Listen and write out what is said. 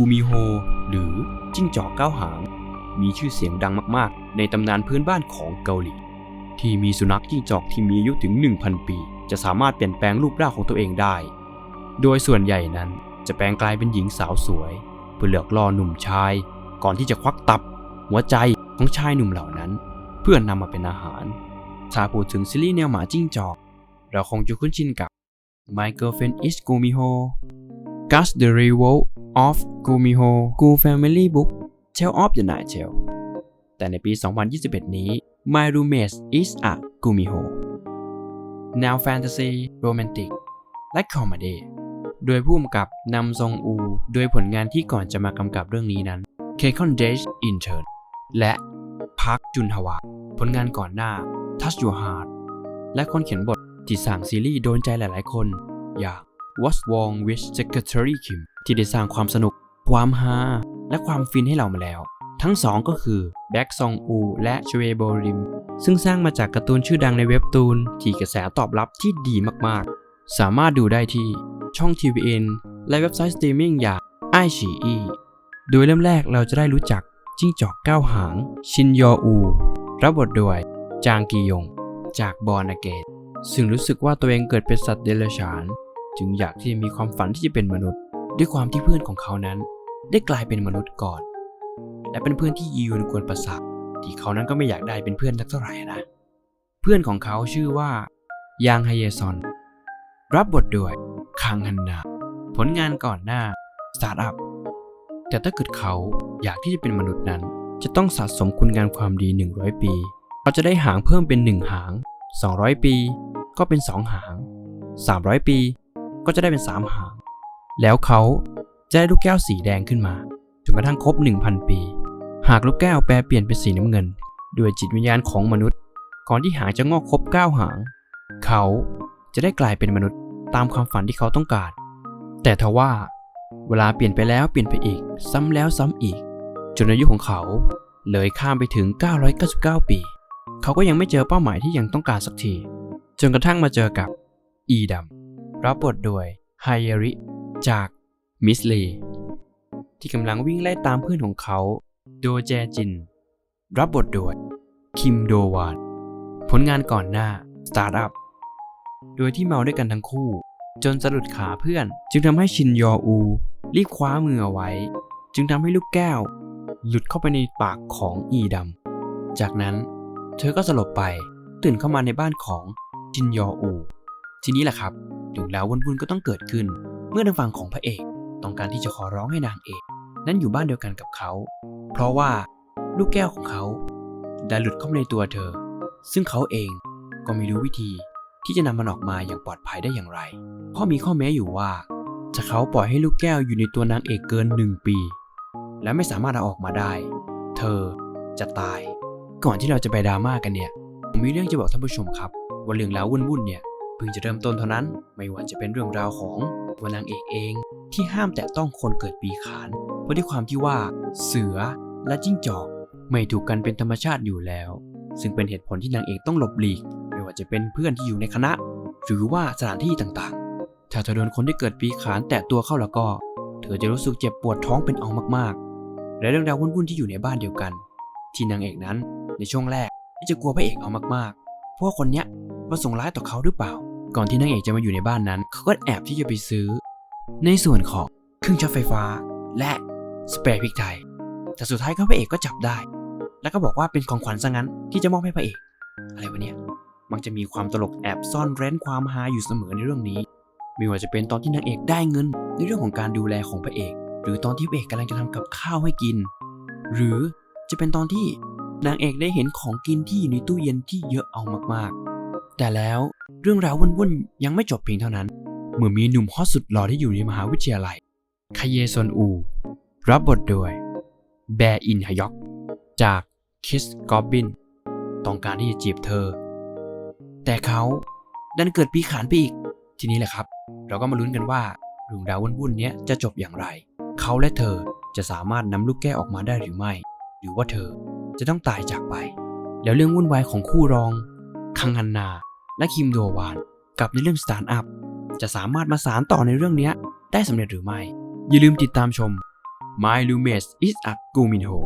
กูมิโฮ หรือจิ้งจอกเก้าหาง มีชื่อเสียงดังมากๆ ในตำนานพื้นบ้านของเกาหลี ที่มีสุนัขจิ้งจอกที่มีอายุถึง 1,000 ปี จะสามารถเปลี่ยนแปลงรูปร่างของตัวเองได้ โดยส่วนใหญ่นั้นจะแปลงกลายเป็นหญิงสาวสวย เพื่อเลือกล่อหนุ่มชาย ก่อนที่จะควักตับ หัวใจของชายหนุ่มเหล่านั้น เพื่อนำมาเป็นอาหารถ้าพูดถึงซีรีส์แนวหมาจิ้งจอก เราคงจะคุ้นชินกับ My Girlfriend is Gumiho Gus the Revolt of Gumiho Gu Family Book Tale of the Night Tale แต่ในปี 2021 นี้ My Roommate is a Gumiho แนวแฟนตาซีโรแมนติก และคอมเมดี้โดยผู้กำกับนำซงอู โดยผลงานที่ก่อนจะมากำกับเรื่องนี้นั้น k e k o n Dash Intern และพักจุนฮวา ผลงานก่อนหน้า Touch Your Heart และคนเขียนบทที่สร้างซีรีส์โดนใจหลายๆคน อย่าง What's Wrong with Secretary Kim ที่ได้สร้างความสนุก ความฮาและความฟินให้เรามาแล้ว ทั้งสองก็คือแบ็กซองอูและชเวโบริมซึ่งสร้างมาจากการ์ตูนชื่อดังในเว็บตูน ที่กระแสตอบรับที่ดีมากๆ สามารถดูได้ที่ช่อง TVN และเว็บไซต์สตรีมมิ่งอย่างไอชีอีโดยเริ่มแรกเราจะได้รู้จักจิ้งจอกเก้าหาง ชินยออู รับบทโดย จางกียง จากบอนาเกต ซึ่งรู้สึกว่าตัวเองเกิดเป็นสัตว์เดรัจฉาน จึงอยากที่จะมีความฝันที่จะเป็นมนุษย์ ด้วยความที่เพื่อนของเขานั้นได้กลายเป็นมนุษย์ก่อน และเป็นเพื่อนที่ยีวนกวนประสาทที่เขานั้นก็ไม่อยากได้เป็นเพื่อนสักเท่าไหร่นะ เพื่อนของเขาชื่อว่ายางไฮเยซอน รับบทโดยคังฮันนาผลงานก่อนหน้าสตาร์ทอัพแต่ถ้าเกิดเขาอยากที่จะเป็นมนุษย์นั้น จะต้องสะสมคุณงามความดี 100 ปี เขาจะได้หางเพิ่มเป็น 1 หาง 200 ปี ก็เป็น 2 หาง 300 ปี ก็จะได้เป็น 3 หาง แล้วเขาจะได้ลูกแก้วสีแดงขึ้นมาจนกระทั่งครบ 1,000 ปี หากลูกแก้วแปลเปลี่ยนเป็นสีน้ำเงิน ด้วยจิตวิญญาณของมนุษย์ ก่อนที่หางจะงอกครบ 9 หาง เขาจะได้กลายเป็นมนุษย์ตามความฝันที่เขาต้องการ แต่ทว่า เวลาเปลี่ยนไปแล้วเปลี่ยนไปอีก ซ้ำแล้วซ้ำอีก จนอายุของเขาเลยข้ามไปถึง 999 ปี เขาก็ยังไม่เจอเป้าหมายที่ยังต้องการสักที จนกระทั่งมาเจอกับ อีดัมรับบทโดยไฮเยริ จากมิสลีที่กำลังวิ่งไล่ตามเพื่อนของเขา โดแจจิน รับบทโดย คิมโดวาน ผลงานก่อนหน้า สตาร์ทอัพ โดยที่เมาด้วยกันทั้งคู่ จนสะดุดขาเพื่อน จึงทำให้ชินยออู รีบคว้ามือเอาไว้ จึงทำให้ลูกแก้ว หลุดเข้าไปในปากของอีดำ จากนั้น เธอก็สลบไป ตื่นเข้ามาในบ้านของชินยออู ทีนี้แหละครับถึงแล้ววุ่นๆก็ต้องเกิดขึ้น เมื่อทางฝั่งของพระเอกต้องการที่จะขอร้องให้นางเอกนั้นอยู่บ้านเดียวกันกับเขา เพราะว่าลูกแก้วของเขาได้หลุดเข้ามาในตัวเธอ ซึ่งเขาเองก็ไม่รู้วิธีที่จะนำมันออกมาอย่างปลอดภัยได้อย่างไร เพราะมีข้อแม้อยู่ว่าถ้าเขาปล่อยให้ลูกแก้วอยู่ในตัวนางเอกเกินหนึ่งปี และไม่สามารถเอาออกมาได้ เธอจะตาย ก่อนที่เราจะไปดราม่ากันเนี่ยผมมีเรื่องจะบอกท่านผู้ชมครับว่าเรื่องราววุ่นๆเนี่ย เพิ่งจะเริ่มต้นเท่านั้น ไม่ว่าจะเป็นเรื่องราวของตัวนางเอกเอง ที่ห้ามแตะต้องคนเกิดปีขาน เพราะด้วยความที่ว่า เสือและจิ้งจอก ไม่ถูกกันเป็นธรรมชาติอยู่แล้ว ซึ่งเป็นเหตุผลที่นางเอกต้องหลบหลีก ไม่ว่าจะเป็นเพื่อนที่อยู่ในคณะ หรือว่าสถานที่ต่างๆ ถ้าเธอโดนคนที่เกิดปีขานแตะตัวเข้าแล้วก็ เธอจะรู้สึกเจ็บปวดท้องเป็นเอามากๆ และเรื่องราววุ่นๆที่อยู่ในบ้านเดียวกัน ที่นางเอกนั้นในช่วงแรกจะกลัวพระเอกเอามากๆ เพราะคนเนี้ยประสงค์ร้ายต่อเขาหรือเปล่า ก่อนที่นางเอกจะมาอยู่ในบ้านนั้น เขาก็แอบที่จะไปซื้อ ในส่วนของเครื่องช็อตไฟฟ้า และสเปรย์พริกไทย แต่สุดท้ายก็พระเอกก็จับได้ แล้วก็บอกว่าเป็นของขวัญซะงั้นที่จะมอบให้พระเอก อะไรวะเนี่ย มักจะมีความตลกแอบซ่อนเร้นความฮาอยู่เสมอในเรื่องนี้ ไม่ว่าจะเป็นตอนที่นางเอกได้เงิน ในเรื่องของการดูแลของพระเอก หรือตอนที่พระเอกกำลังจะทำกับข้าวให้กิน หรือจะเป็นตอนที่นางเอกได้เห็นของกินที่อยู่ในตู้เย็นที่เยอะเอามากๆ แต่แล้วเรื่องราววุ่นๆยังไม่จบเพียงเท่านั้น เมื่อมีหนุ่มฮอตสุดหล่อที่อยู่ในมหาวิทยาลัยคาเยซอนอู รับบทโดยแบร์อินฮยอกจากคิสกอบบินต้องการที่จะจีบเธอ แต่เขาดันเกิดปีขานไปอีก ทีนี้แหละครับ เราก็มาลุ้นกันว่าเรื่องราววุ่นๆนี้จะจบอย่างไร เขาและเธอจะสามารถนำลูกแก้ออกมาได้หรือไม่ หรือว่าเธอจะต้องตายจากไป แล้วเรื่องวุ่นวายของคู่รองคังฮันนา และคิมโดวานกับในเรื่องสตาร์ทอัพจะสามารถมาสารต่อในเรื่องนี้ได้สำเร็จหรือไม่ อย่าลืมติดตามชม My roommate is a Guminho